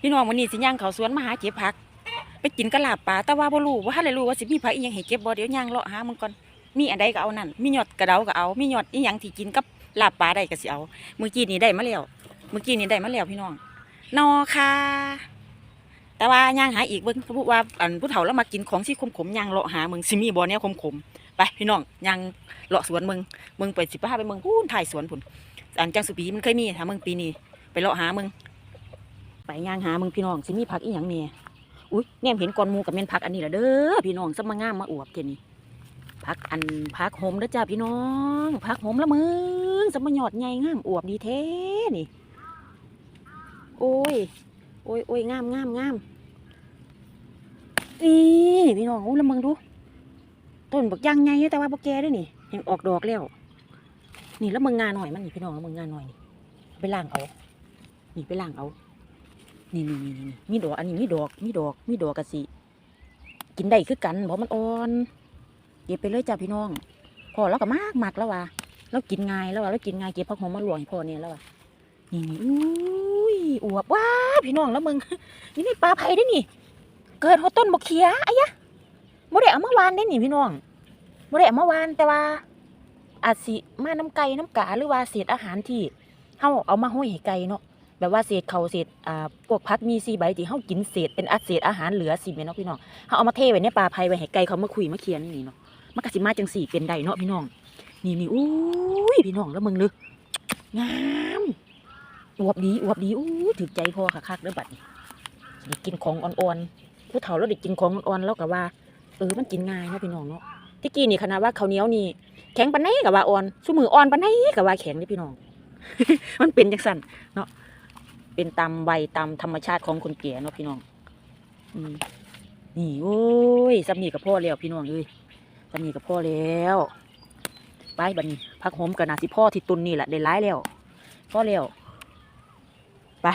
พี่น้องวันนี้สิย่างเขาสวนมาหาเก็บผัก ไปกินกะลาบปลาแต่ว่าบ่รู้ว่าถ้าได้รู้ว่าสิมีผักอีหยังให้เก็บบ่เดี๋ยวย่างเลาะหามันก่อนมีอันใดก็เอานั่นมีหยอดกระเดาก็เอามีหยอดอีหยังที่กินกับลาบปลาได้ก็สิเอาเมื่อกี้นี่ได้มาแล้วเมื่อกี้นี่ได้มาแล้วพี่น้องนอค่ะแต่ว่าย่างหาอีกเบิ่งพราะว่าอันผู้เฒ่าแล้วมากินของที่ขมๆย่างเลาะหามึงสิมีบ่แนวขมๆไปพี่น้องย่างเลาะสวนมึงมึงไปสิพาไปมึงพูนถ่ายสวนพุ่นอันจังสุปีมันเคยมีถ้ามึงปีนี้ไปเลาะหามึง ไปย่างหามึงพี่น้องสิมีผักอีหยังเนี่ยอุ้ยแนมเห็นก้อนมูกับเม่นผักอันนี้ละเด้อพี่น้องสมางงามมาอวบเทนี่ผักอันผักหอมเด้อจ้าพี่น้องผักหอมละมึงสมายอดใหญ่งามอวบดีแท้นี่ โอ้ยโอ้ยโอ้ยงามงามงามนี่พี่น้องอู้ละมึงดูต้นบักย่างใหญ่แต่ว่าบักแกด้วยนี่ยังออกดอกแล้วนี่แล้วมึงงานหน่อยมันนี่พี่น้องล้วมึงงานหน่อยนี่ไปล้างเอานี่ไปล้างเอา นี่นี่นี่นี่มีดอก อันนี้มีดอก มีดอก มีดอกกะสิ กินได้คือกันเพราะมันอ่อน เก็บไปเลยจ้าพี่น้องพ่อเราก็มากมากแล้วว่ะเรากินง่ายแล้วว่ะเรากินง่ายเก็บผักหอมมาลวงพอเนี่ยแล้วว่ะนี่นี่อุ้ยอวบว้าพี่น้องแล้วมึงนี่นี่ปลาไผ่ได้นี่ เกิดหัวต้นบกเขียอะยะบ่ได้เอามาวานได้นี่พี่น้องบ่ได้เอามาวานแต่ว่าอาจสิมาน้ำไก่น้ำกาหรือว่าเศษอาหารที่เฮาเอามาห้อยให้ไก่เนาะ แบบว่าเศษเขาเศษอ่าพวกพัดมีซีใบที่เฮากินเศษเป็นอาเศษอาหารเหลือสิแม่เนาะพี่น้องเฮาเอามาเทไว้ในปลาไผ่ไว้ให้ไก่เขามาคุยมาเคียนนี่เนาะมันก็สิมาจังสี่เป็นได้เนาะพี่น้อง นี่นี่อุ้ยพี่น้องแล้วมึงลึกงามอวบดีอวบดีอู้ถึกใจพอค่ะคักเด้อบัดนี้ได้กินของอ่อนๆผู้เฒ่าเราได้กินของอ่อนๆแล้วก็ว่าเออมันกินง่ายเนาะพี่น้องเนาะที่กี้นี่ขนาดว่าข้าวเหนียวนี่แข็งปานไหนก็ว่าอ่อนซุมืออ่อนปานไหนก็ว่าแข็งเด้อพี่น้อง มันเป็นจังซั่นเนาะ เป็นตามวัยตามธรรมชาติของคนแก่เนาะพี่น้องอืมนี่โอ้ยสำนีกับพ่อแล้วพี่น้องเอ้ยสำนีกับพ่อแล้วไปบัดนี้พักหอมกับนาสิพ่อที่ตุนนี่แหละได้ร้ายแล้วพ่อแล้วไป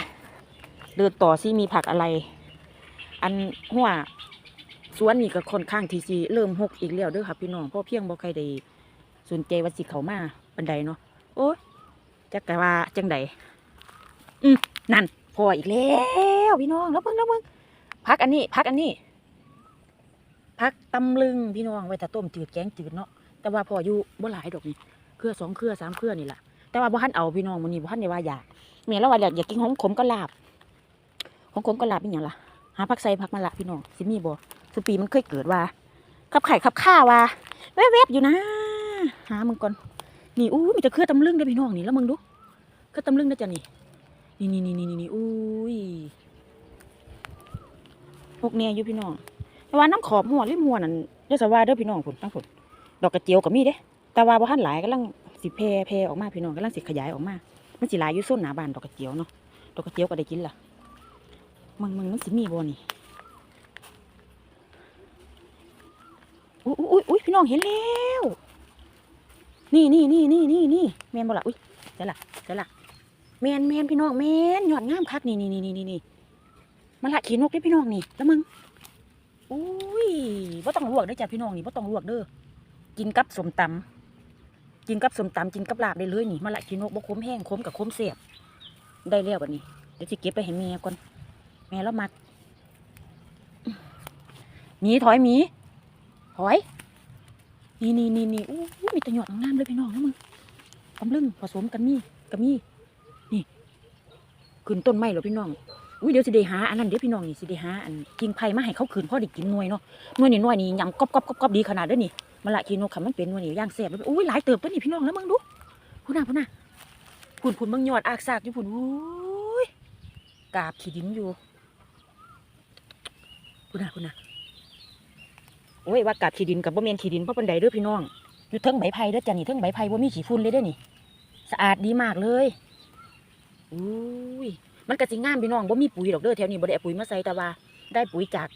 เดินต่อซิมีผักอะไร อันหัวสวนนี่ก็ค่อนข้างที่สิเริ่มหกอีกแล้วเด้อค่ะพี่น้องพ่อเพียงบ่ใครได้สนใจว่าสิเขามาบันไดเนาะโอ้ยจักกะว่าจังใดอืม นั่นพออีกแล้วพี่น้องแล้วเพิ่งแล้วเพิ่งพักอันนี้ พักอันนี้ พักตำลึงพี่น้องไว้แต่ต้มจืดแกงจืดเนาะแต่ว่าพออยู่บ่หลายดอกนี่เครือสองเครือสามเครือนี่แหละแต่ว่าบ่ทันเอาพี่น้องมื้อนี้บ่ทันได้ว่าอยากแม่แล้วว่าอยากอยากกินของขมก็ลาบของขมก็ลาบเป็นหยังล่ะหาผักใส่ผักมะละพี่น้องสิมีบ่สุปีมันเคยเกิดว่าขับไข่ขับข้าว่าแวบๆอยู่นะหามึงก่อนนี่อู้มีแต่เครือตำลึงเด้พี่น้องนี่แล้วมึงดูเครือตำลึงนะจ๊ะนี่ นี่นี่นี่นี่นี่อุ้ยพวกเนี่ยอยู่พี่น้องแต่ว่าน้ำขอบหัวริมหัวนั่นเดี๋ยวสว่าเด้อพี่น้องผลตั้งผลดอกกระเจียวก็มีเด้แต่ว่าบ่ทันหลายกำลังสิแพร่แพร่ออกมาพี่น้องกำลังสิขยายออกมามันสิหลายอยู่ส้นหนาบานดอกกระเจียวเนาะดอกกระเจียวก็ได้กินล่ะมึงมึงมันสิมีบ่นี่อุ้ยอุ้ยอุ้ยพี่น้องเห็นแล้ว นี่นี่นี่นี่นี่นี่แมนบ่ละอุ้ยเดี๋ยวล่ะเดี๋ยวล่ะ แมนแมนพี่น้องแมนยอดงามคักนี่นี่นี่นี่นี่มาละขี่นกได้พี่น้องนี่ แล้วมึงอุ้ยว่าต้องลวกได้จ้ะพี่น้องนี่ว่าต้องลวกเด้อกินกับสมตำกินกับสมตำกินกับลาบได้เลยนี่มาละขี่นกบ่คมแห้งคมกับคมเสียบได้แล้วบัดนี้เดี๋ยวสิเก็บไปให้แม่ก่อนแม่แล้วมักหมีถอยหมีถอยนี่นี่นี่นี่อู้มีแต่หยอดงามเลยพี่น้องนะมึงตำลึงผสมกันมีกับมี่ ขึ้นต้นไม้หรอพี่น้องอุ้ยเดี๋ยวสิได้หาอันนั้นเดี๋ยวพี่น้องนี่สิได้หาอันกิ่งไผ่มาให้เขาขืนพ่อได้กินน่วยเนาะน่วยนี่น่วยนี่ยำกรอบกรอบกรอบกอบดีขนาดเด้อนี่มาละคีโนค่ะมันเป็นน่วยนี่ย่างแซ่บเลยอุ้ยหลายเติบตัวนี่พี่น้องแล้วมึงดูพูน่ะพูน่ะพูนพูนมึงยอดอากซากอยู่พูนอุ้ยกาบขี้ดินอยู่พูน่ะพูน่ะโอ้ยว่ากาบขี้ดินกับบ่แม่นขี้ดินเพราะปันไดเด้อพี่น้องอยู่เทิงใบไผ่เด้อจ้ะนี่เทิงใบไผ่บ่มีขี้ฝุ่นเลยเด้อนี่ สะอาดดีมากเลย อุ้ยมันก็สิงามพี่น้องบ่มีปุ๋ยดอกเด้อแถวนี้บ่ได้ปุ๋ยมาใส่แต่ว่า ได้ปุ๋ยจาก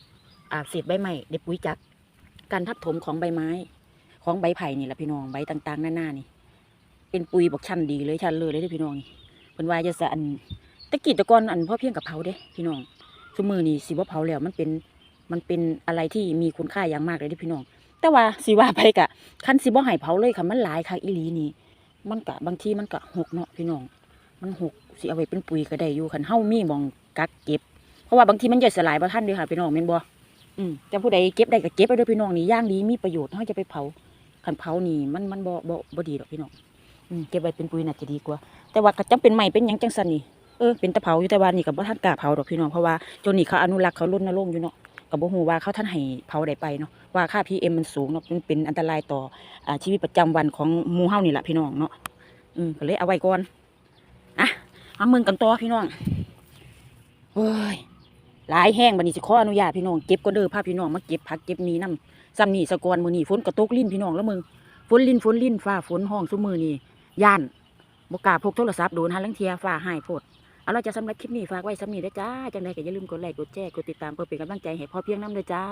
อ่าเศษใบไม้ได้ปุ๋ยจากการทับถมของใบไม้ ของใบไผ่นี่แหละพี่น้องใบต่างๆหน้าๆนี่ เป็นปุ๋ยบอกชั้นดีเลยชั้นเลยเลยเด้อพี่น้องนี่เพิ่นว่าจะสะอันตะกี้ตะกอนอันพ่อเพียงกับเผาเด้พี่น้องซุมือนี่สิบ่เผาแล้วมันเป็นมันเป็นอะไรที่มีคุณค่าอย่างมากเลยเด้อพี่น้อง แต่ว่าสิว่าไปกะคันสิบ่ให้เผาเลยค่ะมันหลายคักอีหลีนี่มันกะบางทีมันกะหกเนาะพี่น้อง มันหกสิเอาไว้เป็นปุ๋ยก็ได้อยู่คันเฮามีมองกักเก็บ เพราะว่าบางทีมันย่อยสลายบ่ทันเด้อค่ะพี่น้องแม่นบ่อืมแต่ผู้ใดเก็บได้ก็เก็บไปด้อพี่น้องนี่ย่างดีมีประโยชน์เฮาจะไปเผาคันเผานี่มันมันบ่บ่บ่ดีดอกพี่น้องอืมเก็บไว้เป็นปุ๋ยน่าจะดีกว่า แต่ว่าก็จํเป็นใหม่เป็นหยังจังซั่นนี่เออเป็นตะเผาอยู่แต่ว่านี่ก็บ่ทันกล้าเผาดอกพี่น้องเพราะว่าจนนี่เขาอนุรักษ์เขารณรงค์อยู่เนาะก็บ่ฮู้ว่าเขาท่านให้เผาได้ไปเนาะว่าค่า PM มันสูงเนาะมันเป็นอันตรายต่ออ่าชีวิตประจำวันของหมู่เฮานี่ล่ะพี่น้องเนาะอืมก็เลยเอาไว้ก่อน มาเมืองกันต่อพี่น้องเฮ้ยหลายแห้งบัดนี้สิขออนุญาตพี่น้องเก็บก็เด้อพาพี่น้องมาเก็บผักเก็บมีน้ำซ้ำนี่สะกอนมือนี้ฝนก็ตกลิ้นพี่น้องแล้วมึงฝนลิ้นฝนลิ้นฟ้าฝนห้องซุมือนี่ย่านบ่กาพกโทรศัพท์โดนหาลังเทียฟ้าหายโพดเอาเราจะสำหรับคลิปนี้ฝากไว้สำนีได้จ้าจังไรก็อย่าลืมกดไลค์กดแชร์กดติดตามเพื่อเป็นกำลังใจให้พ่อเพียงน้ำเลยจ้า